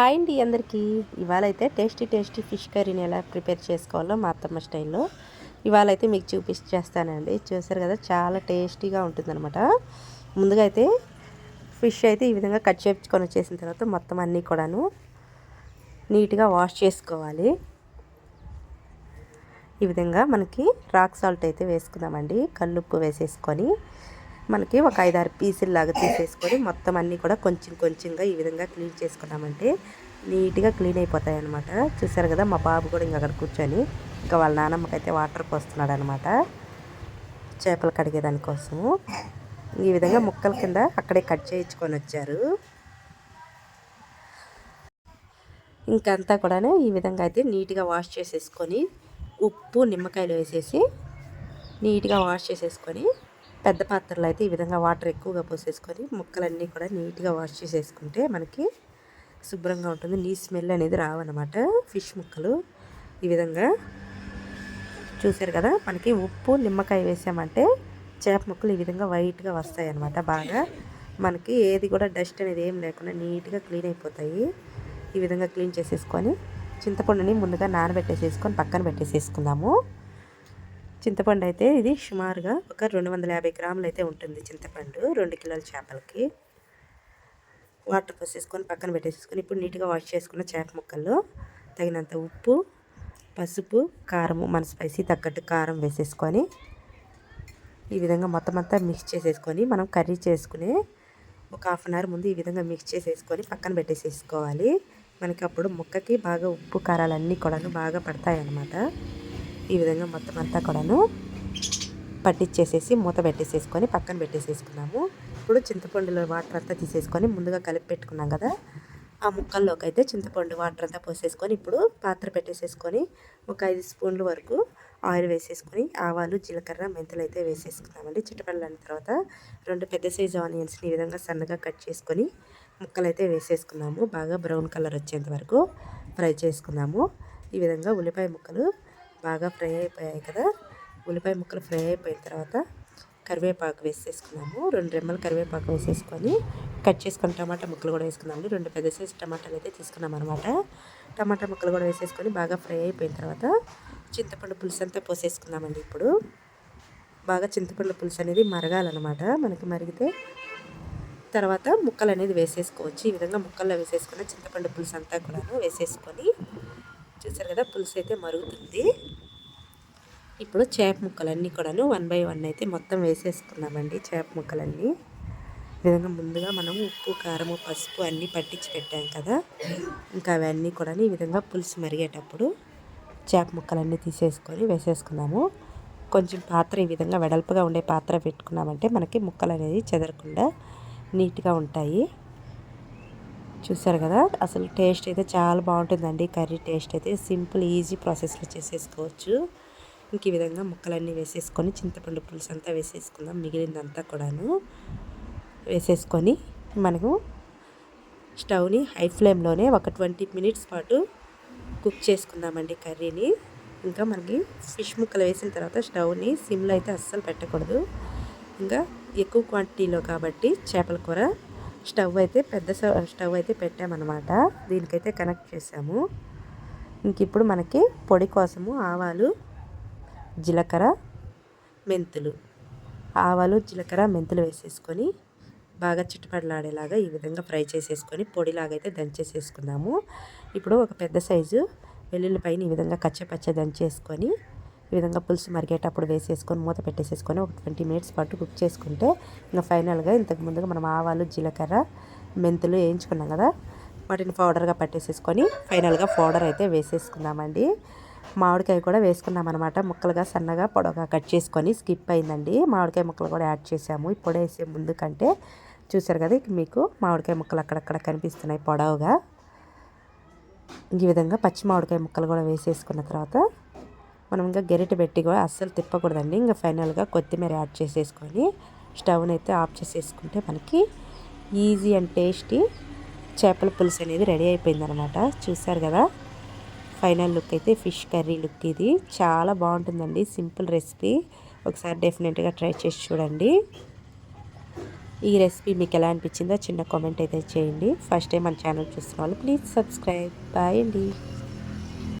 Hi అండి అందరికీ. ఇవాళ అయితే టేస్టీ టేస్టీ ఫిష్ కర్రీని ఎలా ప్రిపేర్ చేసుకోవాలో మా అత్తమ్మ స్టైల్లో ఇవాళ అయితే మీకు చూపించేస్తానండి చూసారు కదా చాలా టేస్టీగా ఉంటుందన్నమాట. ముందుగా అయితే ఫిష్ అయితే ఈ విధంగా కట్ చేపించుకొని వచ్చేసిన తర్వాత మొత్తం అన్నీ కూడాను నీట్గా వాష్ చేసుకోవాలి. ఈ విధంగా మనకి రాక్ సాల్ట్ అయితే వేసుకుందామండి. కల్లుప్పు వేసేసుకొని మనకి ఒక ఐదారు పీసులు లాగా తీసేసుకొని మొత్తం అన్నీ కూడా కొంచెం కొంచెంగా ఈ విధంగా క్లీన్ చేసుకున్నామంటే నీట్గా క్లీన్ అయిపోతాయి అనమాట చూసారు కదా మా బాబు కూడా ఇంక అక్కడ కూర్చొని ఇంకా వాళ్ళ నాన్నమ్మకి అయితే వాటర్ పోస్తున్నాడు అనమాట చేపలు కడిగేదానికోసము ఈ విధంగా ముక్కల కింద అక్కడే కట్ చేయించుకొని వచ్చారు. ఇంకంతా కూడా ఈ విధంగా అయితే నీట్గా వాష్ చేసేసుకొని ఉప్పు నిమ్మకాయలు వేసేసి నీట్గా వాష్ చేసేసుకొని పెద్ద పాత్రలు అయితే ఈ విధంగా వాటర్ ఎక్కువగా పోసేసుకొని ముక్కలన్నీ కూడా నీట్గా వాష్ చేసేసుకుంటే మనకి శుభ్రంగా ఉంటుంది. నీ స్మెల్ అనేది రావన్నమాట. ఫిష్ ముక్కలు ఈ విధంగా. చూసారు కదా మనకి ఉప్పు నిమ్మకాయ వేసామంటే చేప ముక్కలు ఈ విధంగా వైట్గా వస్తాయి అన్నమాట బాగా. మనకి ఏది కూడా డస్ట్ అనేది ఏం లేకుండా నీట్గా క్లీన్ అయిపోతాయి. ఈ విధంగా క్లీన్ చేసేసుకొని చింతపండుని ముందుగా నానబెట్టేసేసుకొని పక్కన పెట్టేసేసుకుందాము. చింతపండు అయితే ఇది సుమారుగా ఒక రెండు వందల యాభై గ్రాములు అయితే ఉంటుంది చింతపండు రెండు కిలోల చేపలకి. వాటర్ పోసేసుకొని పక్కన పెట్టేసుకొని ఇప్పుడు నీట్గా వాష్ చేసుకున్న చేప ముక్కల్లో తగినంత ఉప్పు పసుపు కారము మన స్పైసీ తగ్గట్టు కారం వేసేసుకొని ఈ విధంగా మొత్తం అంతా మిక్స్ చేసేసుకొని మనం కర్రీ చేసుకునే ఒక హాఫ్ అన్ అవర్ ముందు ఈ విధంగా మిక్స్ చేసేసుకొని పక్కన పెట్టేసేసుకోవాలి. మనకి అప్పుడు ముక్కకి బాగా ఉప్పు కారాలన్నీ కూడా బాగా పడతాయి అన్నమాట ఈ విధంగా మొత్తం అంతా కూడాను పట్టించేసేసి మూత పెట్టేసేసుకొని పక్కన పెట్టేసేసుకున్నాము. ఇప్పుడు చింతపండులో వాటర్ అంతా తీసేసుకొని ముందుగా కలిపి పెట్టుకున్నాం కదా ఆ ముక్కల్లోకి అయితే చింతపండు వాటర్ అంతా పోసేసుకొని ఇప్పుడు పాత్ర పెట్టేసేసుకొని ఒక ఐదు స్పూన్ల వరకు ఆయిల్ వేసేసుకొని ఆవాలు జీలకర్ర మెంతులు అయితే వేసేసుకున్నామండి. చిట్టపల్లి తర్వాత రెండు పెద్ద సైజు ఆనియన్స్ని ఈ విధంగా సన్నగా కట్ చేసుకొని ముక్కలు అయితే వేసేసుకున్నాము. బాగా బ్రౌన్ కలర్ వచ్చేంత వరకు ఫ్రై చేసుకున్నాము. ఈ విధంగా ఉల్లిపాయ ముక్కలు బాగా ఫ్రై అయిపోయాయి కదా. ఉల్లిపాయ ముక్కలు ఫ్రై అయిపోయిన తర్వాత కరివేపాకు వేసేసుకున్నాము. రెండు రెమ్మలు కరివేపాకు వేసేసుకొని కట్ చేసుకొని టమాటా ముక్కలు కూడా వేసుకున్నాము రెండు పెద్ద సైజు టమాటాలు అయితే తీసుకున్నాం అనమాట టమాటా ముక్కలు కూడా వేసేసుకొని బాగా ఫ్రై అయిపోయిన తర్వాత చింతపండు పులుసు అంతా పోసేసుకున్నామండి ఇప్పుడు. బాగా చింతపండు పులుసు అనేది మరగాలన్నమాట. మనకి మరిగితే తర్వాత ముక్కలు అనేది వేసేసుకోవచ్చు. ఈ విధంగా ముక్కల్లో వేసేసుకున్న చింతపండు పులుసు అంతా కూడా వేసేసుకొని చూసారు కదా పులుసు అయితే మరుగుతుంది. ఇప్పుడు చేప ముక్కలన్నీ కూడాను వన్ బై వన్ అయితే మొత్తం వేసేసుకున్నామండి చేప ముక్కలన్నీ. విధంగా ముందుగా మనం ఉప్పు కారము పసుపు అన్నీ పట్టించి పెట్టాం కదా. ఇంకా అవన్నీ కూడా ఈ విధంగా పులుసు మరిగేటప్పుడు చేప ముక్కలన్నీ తీసేసుకొని వేసేసుకున్నాము. కొంచెం పాత్ర ఈ విధంగా వెడల్పుగా ఉండే పాత్ర పెట్టుకున్నామంటే మనకి ముక్కలు అనేది చెదరకుండా నీట్గా ఉంటాయి. చూసారు కదా అసలు టేస్ట్ అయితే చాలా బాగుంటుందండి. కర్రీ టేస్ట్ అయితే సింపుల్ ఈజీ ప్రాసెస్లో చేసేసుకోవచ్చు. ఇంక ఈ విధంగా ముక్కలన్నీ వేసేసుకొని చింతపండు పులుసు అంతా వేసేసుకుందాం మిగిలిందంతా కూడాను. వేసేసుకొని మనము స్టవ్ని హై ఫ్లేమ్లోనే ఒక ట్వంటీ మినిట్స్ పాటు కుక్ చేసుకుందామండి కర్రీని. ఇంకా మనకి ఫిష్ ముక్కలు వేసిన తర్వాత స్టవ్ని సిమ్లో అయితే అస్సలు పెట్టకూడదు. ఇంకా ఎక్కువ క్వాంటిటీలో కాబట్టి చేపల కూర స్టవ్ అయితే పెద్ద స్టవ్ అయితే పెట్టామన్నమాట. దీనికైతే కనెక్ట్ చేసాము ఇంక ఇప్పుడు మనకి పొడి కోసము ఆవాలు జీలకర్ర మెంతులు. ఆవాలు జీలకర్ర మెంతులు వేసేసుకొని బాగా చిట్టుపడలాడేలాగా ఈ విధంగా ఫ్రై చేసేసుకొని పొడిలాగా అయితే దంచేసేసుకున్నాము ఇప్పుడు ఒక పెద్ద సైజు వెల్లుల్లిపైన ఈ విధంగా కచ్చపచ్చ దంచేసుకొని ఈ విధంగా పులుసు మరిగేటప్పుడు వేసేసుకొని మూత పెట్టేసేసుకొని ఒక ట్వంటీ మినిట్స్ పాటు కుక్ చేసుకుంటే ఇంకా ఫైనల్గా ఇంతకు ముందుగా మనం ఆవాలు జీలకర్ర మెంతులు వేయించుకున్నాం కదా వాటిని పౌడర్గా పట్టేసేసుకొని ఫైనల్గా పౌడర్ అయితే వేసేసుకుందామండి. మామిడికాయ కూడా వేసుకున్నాం అనమాట ముక్కలుగా సన్నగా పొడవుగా కట్ చేసుకొని స్కిప్ అయిందండి. మామిడికాయ ముక్కలు కూడా యాడ్ చేసాము. ఇప్పుడు వేసే ముందు కంటే చూసారు కదా మీకు మామిడికాయ ముక్కలు అక్కడక్కడ కనిపిస్తున్నాయి పొడవుగా. ఈ విధంగా పచ్చి మామిడికాయ ముక్కలు కూడా వేసేసుకున్న తర్వాత మనం ఇంకా గెరిట పెట్టి కూడా అస్సలు తిప్పకూడదండి. ఇంకా ఫైనల్గా కొత్తిమీర యాడ్ చేసేసుకొని స్టవ్ని అయితే ఆఫ్ చేసేసుకుంటే మనకి ఈజీ అండ్ టేస్టీ చేపల పులుసు అనేది రెడీ అయిపోయిందనమాట చూసారు కదా? ఫైనల్ లుక్ అయితే ఫిష్ కర్రీ లుక్ ఇది. చాలా బాగుంటుందండి. Simple recipe. ఒకసారి డెఫినెట్గా ట్రై చేసి చూడండి. ఈ రెసిపీ మీకు ఎలా అనిపించిందో చిన్న కామెంట్ అయితే చేయండి. ఫస్ట్ టైం మన ఛానల్ చూస్తున్న వాళ్ళు ప్లీజ్ సబ్స్క్రైబ్. బాయ్ అండి.